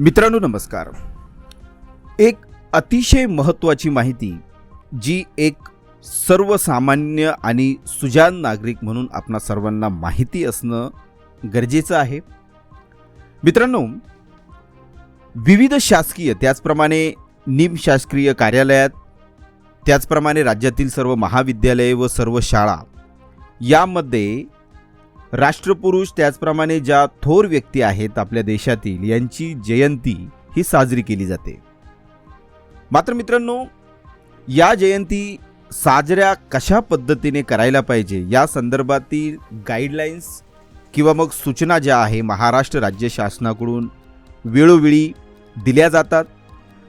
मित्रांनो नमस्कार. एक अतिशय महत्त्वाची माहिती जी एक सर्वसामान्य आणि सुजान नागरिक म्हणून आपणा सर्वांना माहिती असणं गरजेचं आहे. मित्रांनो विविध शासकीय त्याचप्रमाणे निमशासकीय कार्यालयात त्याचप्रमाणे राज्यातील सर्व महाविद्यालये व सर्व शाळा यामध्ये राष्ट्रपुरुष त्याचप्रमाणे ज्या थोर व्यक्ती आहेत आपल्या देशातील यांची जयंती ही साजरी केली जाते. मात्र मित्रांनो या जयंती साजऱ्या कशा पद्धतीने करायला पाहिजे या संदर्भातील गाईडलाईन्स किंवा मग सूचना ज्या आहे महाराष्ट्र राज्य शासनाकडून वेळोवेळी दिल्या जातात.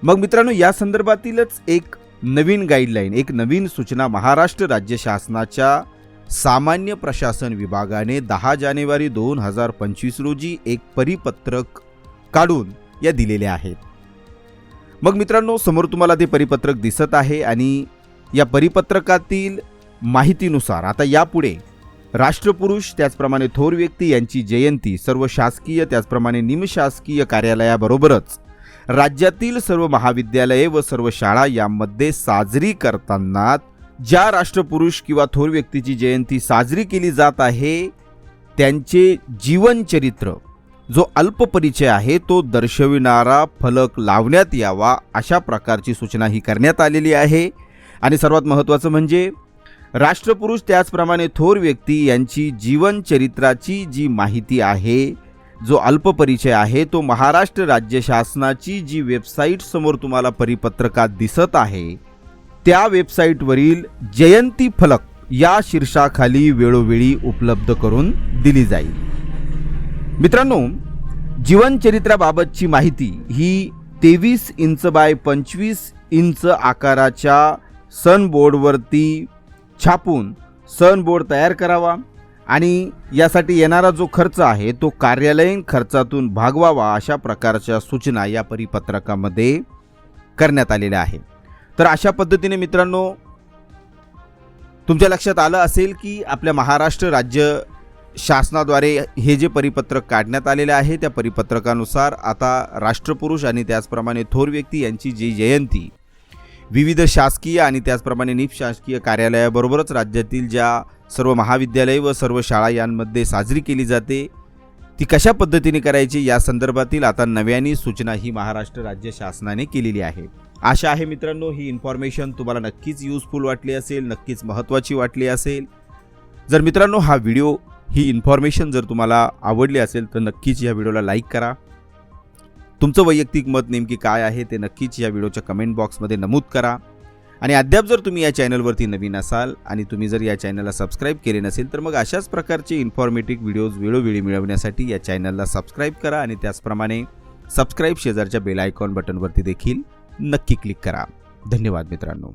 मग मित्रांनो या संदर्भातीलच एक नवीन गाईडलाईन एक नवीन सूचना महाराष्ट्र राज्य शासनाच्या सामान्य प्रशासन विभागाने दहा जानेवारी दोन हजार पंचवीस रोजी एक परिपत्रक काढून या दिलेल्या आहेत. मग मित्रांनो समोर तुम्हाला ते परिपत्रक दिसत आहे आणि या परिपत्रकातील माहितीनुसार आता यापुढे राष्ट्रपुरुष त्याचप्रमाणे थोर व्यक्ती यांची जयंती सर्व शासकीय त्याचप्रमाणे निमशासकीय कार्यालयाबरोबरच राज्यातील सर्व महाविद्यालये व सर्व शाळा यामध्ये साजरी करताना ज्या राष्ट्रपुरुष किंवा थोर व्यक्तीची जयंती साजरी केली जात आहे त्यांचे जीवनचरित्र जो अल्पपरिचय आहे तो दर्शविणारा फलक लावण्यात यावा अशा प्रकारची सूचना ही करण्यात आलेली आहे. आणि सर्वात महत्त्वाचं म्हणजे राष्ट्रपुरुष त्याचप्रमाणे थोर व्यक्ती यांची जीवनचरित्राची जी माहिती आहे जो अल्पपरिचय आहे तो महाराष्ट्र राज्य शासनाची जी वेबसाईट समोर तुम्हाला परिपत्रकात दिसत आहे त्या वेबसाईटवरील जयंती फलक या शीर्षाखाली वेळोवेळी उपलब्ध करून दिली जाईल. मित्रांनो जीवनचरित्राबाबतची माहिती ही तेवीस इंच बाय पंचवीस इंच आकाराच्या सनबोर्डवरती छापून सन बोर्ड तयार करावा आणि यासाठी येणारा जो खर्च आहे तो कार्यालयीन खर्चातून भागवावा अशा प्रकारच्या सूचना या परिपत्रकामध्ये करण्यात आलेल्या आहेत. तर अशा पद्धतीने मित्रांनो तुमच्या लक्षात आलं असेल की आपल्या महाराष्ट्र राज्य शासनाद्वारे हे जे परिपत्रक काढण्यात आलेले आहे त्या परिपत्रकानुसार आता राष्ट्रपुरुष आणि त्याचप्रमाणे थोर व्यक्ती यांची जी जयंती विविध शासकीय आणि त्याचप्रमाणे निपशासकीय कार्यालयाबरोबरच राज्यातील ज्या सर्व महाविद्यालय व सर्व शाळा यांमध्ये साजरी केली जाते ती कशा पद्धतीने करायची या संदर्भातील आता नव्याने सूचना ही महाराष्ट्र राज्य शासनाने केलेली आहे. आशा आहे मित्रांनो ही इन्फॉर्मेशन तुम्हाला नक्कीच युजफुल वाटली असेल नक्कीच महत्त्वाची वाटली असेल. जर मित्रांनो हा व्हिडिओ ही इन्फॉर्मेशन जर तुम्हाला आवडली असेल तर नक्कीच या व्हिडिओला लाईक करा. तुमचं वैयक्तिक मत नेमकी काय आहे ते नक्कीच या व्हिडिओच्या कमेंट बॉक्समध्ये नमूद करा. आणि अद्याप जर तुम्ही या चॅनलवरती नवीन असाल आणि तुम्ही जर या चॅनलला सबस्क्राईब केले नसेल तर मग अशाच प्रकारचे इन्फॉर्मेटिव्ह व्हिडिओज वेळोवेळी मिळवण्यासाठी या चॅनलला सबस्क्राईब करा आणि त्याचप्रमाणे सबस्क्राईब शेजारच्या बेल आयकॉन बटनवरती देखील नक्की क्लिक करा. धन्यवाद मित्रांनो.